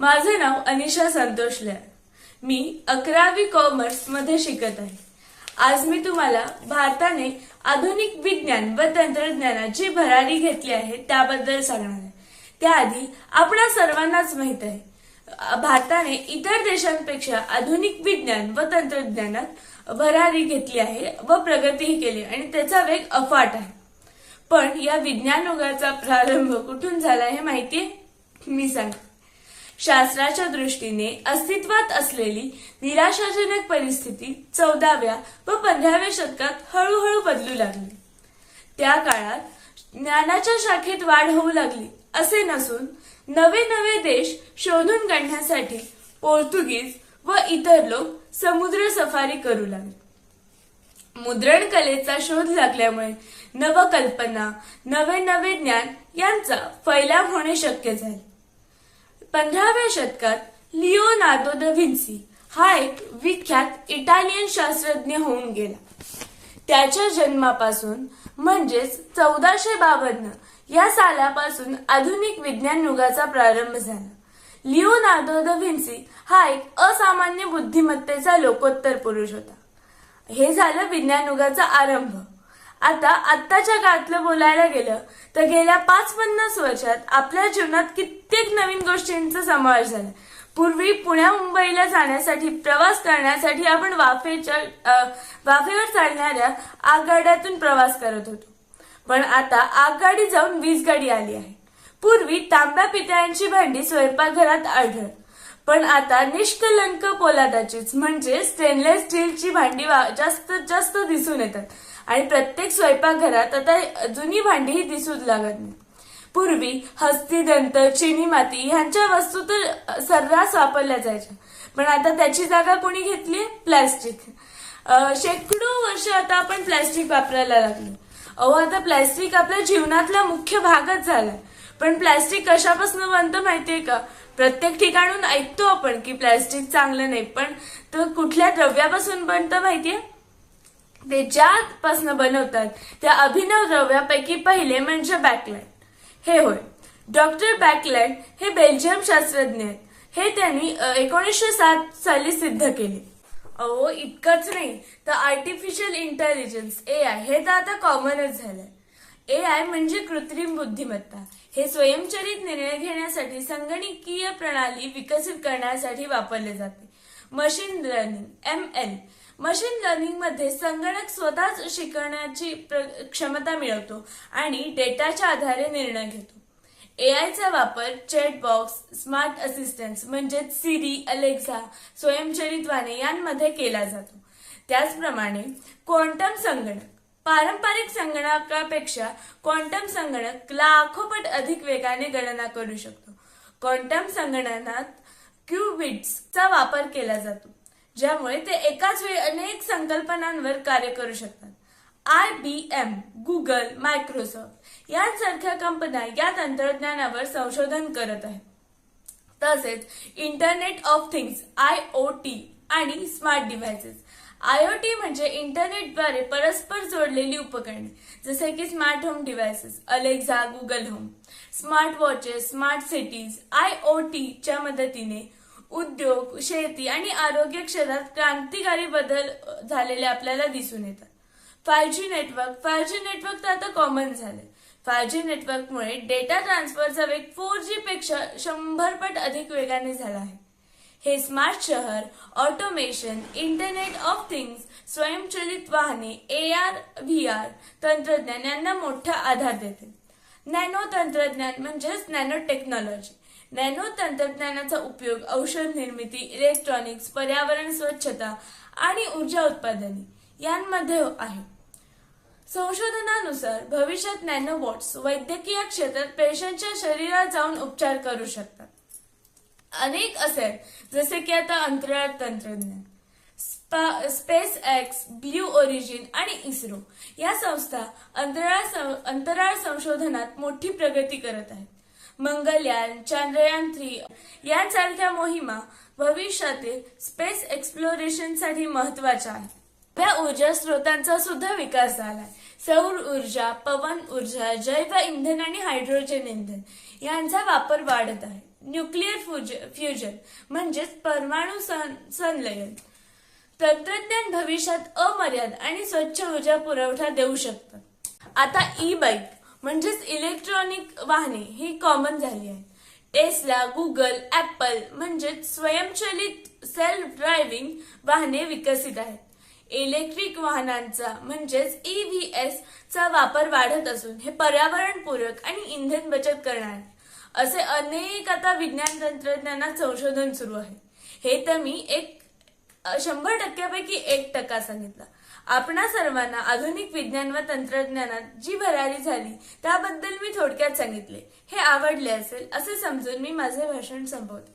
माझे नाव अनिशा संतोषले मी अकरावी कॉमर्समध्ये शिकत आहे. आज मी तुम्हाला भारताने आधुनिक विज्ञान व तंत्रज्ञानाची भरारी घेतली आहे त्याबद्दल सांगणार आहे. त्याआधी आपणा सर्वांनाच माहीत आहे भारताने इतर देशांपेक्षा आधुनिक विज्ञान व तंत्रज्ञानात भरारी घेतली आहे व प्रगतीही केली आणि त्याचा वेग अफाट आहे. पण या विज्ञान युगाचा प्रारंभ कुठून झाला हे माहिती मी सांग शास्त्राच्या दृष्टीने अस्तित्वात असलेली निराशाजनक परिस्थिती चौदाव्या व पंधराव्या शतकात हळूहळू बदलू लागली. त्या काळात ज्ञानाच्या शाखेत वाढ होऊ लागली असे नसून नवे नवे देश शोधून काढण्यासाठी पोर्तुगीज व इतर लोक समुद्र सफारी करू लागले. मुद्रण कलेचा शोध लागल्यामुळे नवकल्पना नवे नवे ज्ञान यांचा फैलाव होणे शक्य झाले. पंधराव्या शतकात लिओनार्दो द व्हिन्सी हा एक विख्यात इटालियन शास्त्रज्ञ होऊन गेला. त्याच्या जन्मापासून म्हणजेच चौदाशे बावन्न या सालापासून आधुनिक विज्ञान युगाचा प्रारंभ झाला. लिओनार्दो द व्हिन्सी हा एक असामान्य बुद्धिमत्तेचा लोकोत्तर पुरुष होता. हे झालं विज्ञान युगाचा आरंभ. आता आत्ताच्या काळातलं बोलायला गेलं तर गेल्या पाच पन्नास वर्षात आपल्या जीवनात कित्येक नवीन गोष्टींचा समावेश झाला. पूर्वी पुण्या मुंबईला जाण्यासाठी प्रवास करण्यासाठी आपण वाफेच्या वाफेवर चालणाऱ्या आगगाड्यातून प्रवास करत होतो. पण आता आगगाडी जाऊन वीज गाडी आली आहे. पूर्वी तांब्या पितळ्यांची भांडी स्वयंपाकघरात आढळ. पण आता निष्कलंक पोलादाचीच म्हणजे स्टेनलेस स्टीलची भांडी जास्त जास्तीत जास्त दिसून येतात. आणि प्रत्येक स्वयंपाकघरात आता जुनी भांडीही दिसू लागत नाही. पूर्वी हस्तीदंत चिनी माती ह्यांच्या वस्तू तर सर्रास वापरल्या जायच्या. पण आता त्याची जागा कोणी घेतली? प्लॅस्टिक. शेकडो वर्ष आता आपण प्लॅस्टिक वापरायला लागलो. अहो आता प्लॅस्टिक आपल्या जीवनातला मुख्य भागच झालाय. पण प्लॅस्टिक कशापासून बनतं माहितीये का? प्रत्येक ठिकाणून ऐकतो आपण की प्लॅस्टिक चांगलं नाही पण तर कुठल्या द्रव्यापासून बनतं माहितीये? ते ज्यापासून बनवतात त्या अभिनव द्रव्यापैकी पहिले म्हणजे बॅकलँड हे होय. डॉक्टर बॅकलँड हे बेल्जियम शास्त्रज्ञ आहेत. हे त्यांनी एकोणीसशे सात साली सिद्ध केले. अहो इतकंच नाही तर आर्टिफिशियल इंटेलिजन्स ए आय हे तर आता कॉमनच झालंय. ए आय म्हणजे कृत्रिम बुद्धिमत्ता. हे स्वयंचलित निर्णय घेण्यासाठी संगणकीय प्रणाली विकसित करण्यासाठी वापरले जाते. Machine learning M L machine लर्निंगमध्ये संगणक स्वतःच शिकण्याची क्षमता मिळवतो आणि डेटाच्या आधारे निर्णय घेतो. एआयचा वापर चेट बॉक्स स्मार्ट असिस्टंट म्हणजेच सिरी अलेक्सा स्वयंचलित वाहने यांमध्ये केला जातो. त्याचप्रमाणे क्वांटम संगणक. पारंपरिक संगणकापेक्षा क्वांटम संगणक लाखोपट अधिक वेगाने गणना करू शकतो. क्वांटम संगणनात क्यूबिट्सचा वापर केला जातो. ज्यामुळे ते एकाच वेळी अनेक संकल्पनांवर कार्य करू शकतात. I B M Google Microsoft यांसारख्या कंपन्या या तंत्रज्ञानावर संशोधन करत आहेत. तसेच internet of things I O T आणि स्मार्ट डिव्हायसेस. आयओटी म्हणजे इंटरनेटद्वारे परस्पर जोडलेली उपकरणे जसे की smart home devices Alexa Google home. Smart watches smart cities I O टीच्या मदतीने उद्योग शेती आणि आरोग्य क्षेत्रात क्रांतिकारी बदल झालेले आपल्याला दिसून येतात. Five G network five G network तर आता कॉमन झाले. फाय जी नेटवर्कमुळे डेटा ट्रान्सफरचा वेग फोर जी पेक्षा शंभर पट अधिक वेगाने झाला आहे. हे स्मार्ट शहर ऑटोमेशन इंटरनेट ऑफ थिंग्स स्वयंचलित वाहने ए आर व्ही आर तंत्रज्ञान यांना मोठा आधार देते. नॅनो तंत्रज्ञान म्हणजेच नॅनो टेक्नॉलॉजी. नॅनो तंत्रज्ञानाचा उपयोग औषध निर्मिती इलेक्ट्रॉनिक्स पर्यावरण स्वच्छता आणि ऊर्जा उत्पादने यांमध्ये आहे. संशोधनानुसार भविष्यात नॅनोबॉट्स वैद्यकीय क्षेत्रात पेशंटच्या शरीरात जाऊन उपचार करू शकतात. अनेक असे जसे की आता अंतराळ तंत्रज्ञान स्पा- स्पेस एक्स ब्ल्यू ओरिजिन आणि इस्रो या संस्था अंतराळ अंतराळ संशोधनात मोठी प्रगती करत आहेत. मंगलयान चांद्रयान थ्री यांसारख्या मोहिमा भविष्यातील स्पेस एक्सप्लोरेशनसाठी महत्त्वाच्या आहेत. नव्या ऊर्जा स्रोतांचा सुद्धा विकास झालाय. सौर ऊर्जा पवन ऊर्जा जैव इंधन आणि हायड्रोजन इंधन यांचा वापर वाढत आहे. न्यूक्लिअर फ्युज- फ्युजन म्हणजेच परमाणू सं- संलयन. तंत्रज्ञान भविष्यात अमर्याद आणि स्वच्छ ऊर्जा पुरवठा देऊ शकतात आता ई बाईक म्हणजेच इलेक्ट्रॉनिक वाहने ही कॉमन झाली आहेत. टेस्ला गुगल ऍपल म्हणजेच स्वयंचलित सेल्फ ड्रायव्हिंग वाहने विकसित आहेत. इलेक्ट्रिक वाहनांचा म्हणजेच ईव्हीएस चा वापर वाढत असून हे पर्यावरणपूरक आणि इंधन बचत करणार असे अनेक आता विज्ञान तंत्रज्ञानात संशोधन सुरू आहे. हे तर मी एक शंभर टक्क्यापैकी एक टक्का सांगितला. आपणा सर्वांना आधुनिक विज्ञान व तंत्रज्ञानात जी भरारी झाली त्याबद्दल मी थोडक्यात सांगितले. हे आवडले असेल असे समजून मी माझे भाषण संपवते.